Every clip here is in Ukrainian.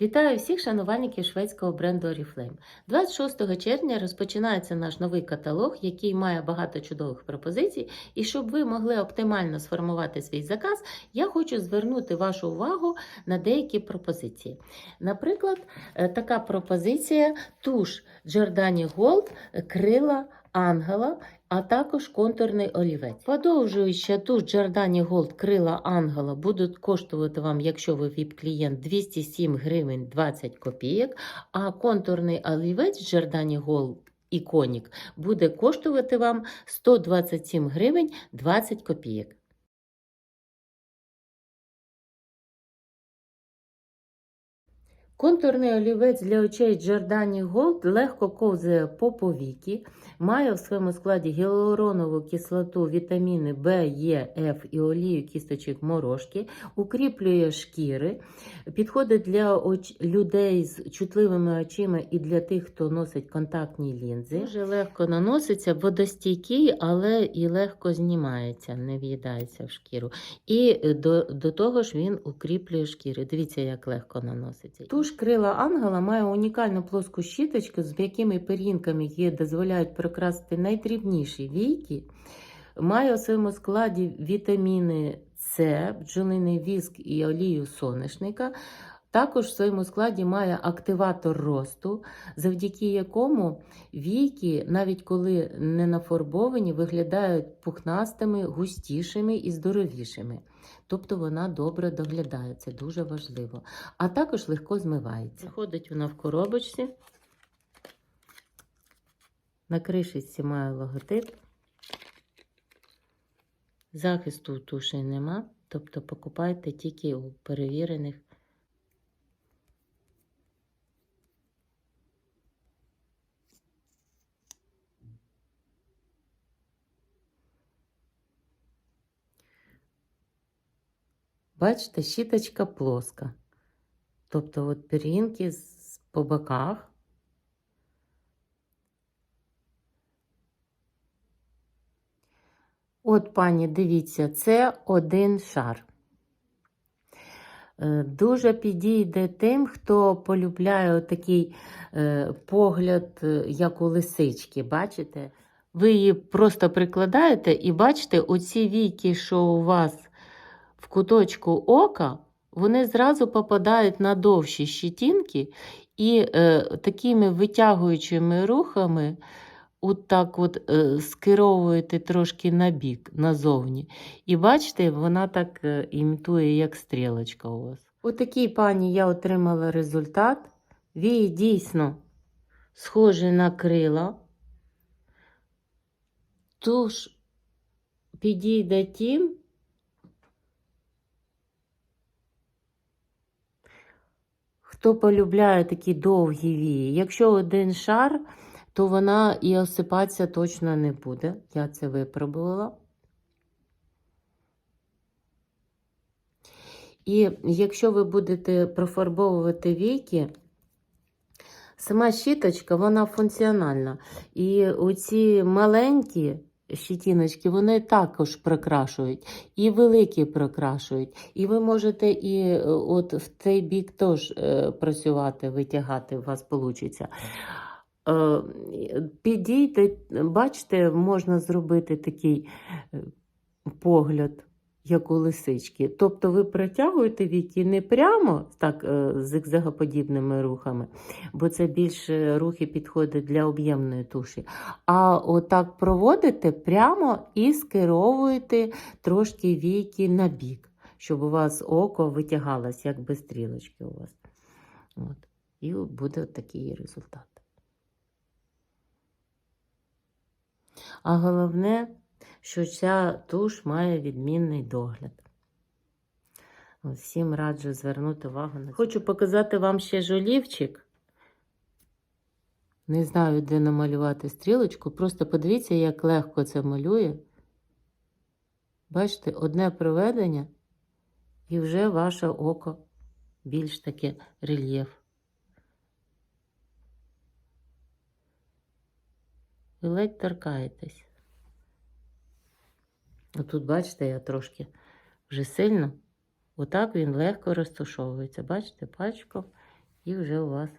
Вітаю всіх шанувальників шведського бренду Oriflame. 26 червня розпочинається наш новий каталог, який має багато чудових пропозицій. І щоб ви могли оптимально сформувати свій заказ, я хочу звернути вашу увагу на деякі пропозиції. Наприклад, е, така пропозиція туш Giordani Gold крила ангела, а також контурний олівець. Подовжуюча туш Giordani Gold крила ангела будуть коштувати вам, якщо ви ВІП-клієнт, 207 гривень 20 копійок, а контурний олівець Giordani Gold Іконік буде коштувати вам 127 гривень 20 копійок. Контурний олівець для очей Giordani Gold легко ковзає по повіки, має в своєму складі гіалуронову кислоту, вітаміни В, Е, Ф і олію кісточок морошки, укріплює шкіри, підходить для оч... людей з чутливими очима і для тих, хто носить контактні лінзи. Дуже легко наноситься, водостійкий, але і легко знімається, не в'їдається в шкіру. І до, до того ж він укріплює шкіри. Дивіться, як легко наноситься. Туш крила ангела має унікальну плоску щіточку, з м'якими пирінками, які дозволяють прикрасити найдрібніші війки. Має у своєму складі вітаміни С, бджолиний віск і олію соняшника. Також в своєму складі має активатор росту, завдяки якому війки, навіть коли не нафарбовані, виглядають пухнастими, густішими і здоровішими. Тобто вона добре доглядає, це дуже важливо. А також легко змивається. Виходить вона в коробочці. На кришечці має логотип. Захисту туші нема, тобто покупайте тільки у перевірених. Бачите, щіточка плоска. Тобто от пір'їнки по боках. От, пані, дивіться, це один шар. Е, Дуже підійде тим, хто полюбляє такий е, погляд, е, як у лисички, бачите? Ви її просто прикладаєте і бачите, оці війки, що у вас куточку ока, вони зразу попадають на довші щетінки і е, такими витягуючими рухами от так от е, скеровуєте трошки на бік, назовні. І бачите, вона так е, імітує, як стрілочка у вас. Отакий, пані, я отримала результат. Вії дійсно схожі на крила. Туш підійде тім, хто полюбляє такі довгі вії. Якщо один шар, то вона і осипатися точно не буде. Я це випробувала. І якщо ви будете профарбовувати віки, сама щіточка, вона функціональна. І оці маленькі щітіночки, вони також прокрашують, і великі прокрашують. І ви можете і е, от в цей бік теж е, працювати, витягати, у вас вийде. Підійте, бачите, можна зробити такий е, погляд, як у лисички. Тобто ви протягуєте віки не прямо так е, зигзагоподібними рухами, бо це більше рухи підходять для об'ємної туші. А отак проводите прямо і скеровуєте трошки війки на бік, щоб у вас око витягалось, як без стрілочки у вас. От. І буде такий результат. А головне, що ця туш має відмінний догляд. Всім раджу звернути увагу на це. Хочу показати вам ще жолівчик. Не знаю, де намалювати стрілочку. Просто подивіться, як легко це малює. Бачите, одне проведення, і вже ваше око більш таке рельєф. Ви ледь торкаєтесь. Отут, бачите, я трошки вже сильно. Отак він легко розташовується. Бачите, пачком і вже у вас.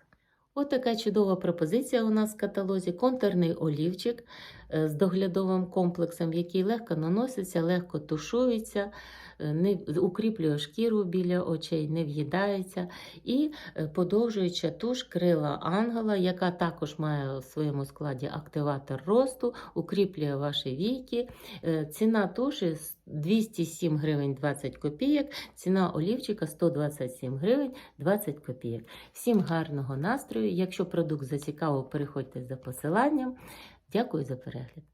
Ось така чудова пропозиція у нас в каталозі. Контурний олівчик е, з доглядовим комплексом, який легко наноситься, легко тушується, не укріплює шкіру біля очей, не в'їдається. І е, подовжуюча туш крила ангела, яка також має в своєму складі активатор росту, укріплює ваші війки. Е, Ціна туші 207 гривень 20 копійок, ціна олівчика 127 гривень 20 копійок. Всім гарного настрою. Якщо продукт зацікавив, переходьте за посиланням. Дякую за перегляд.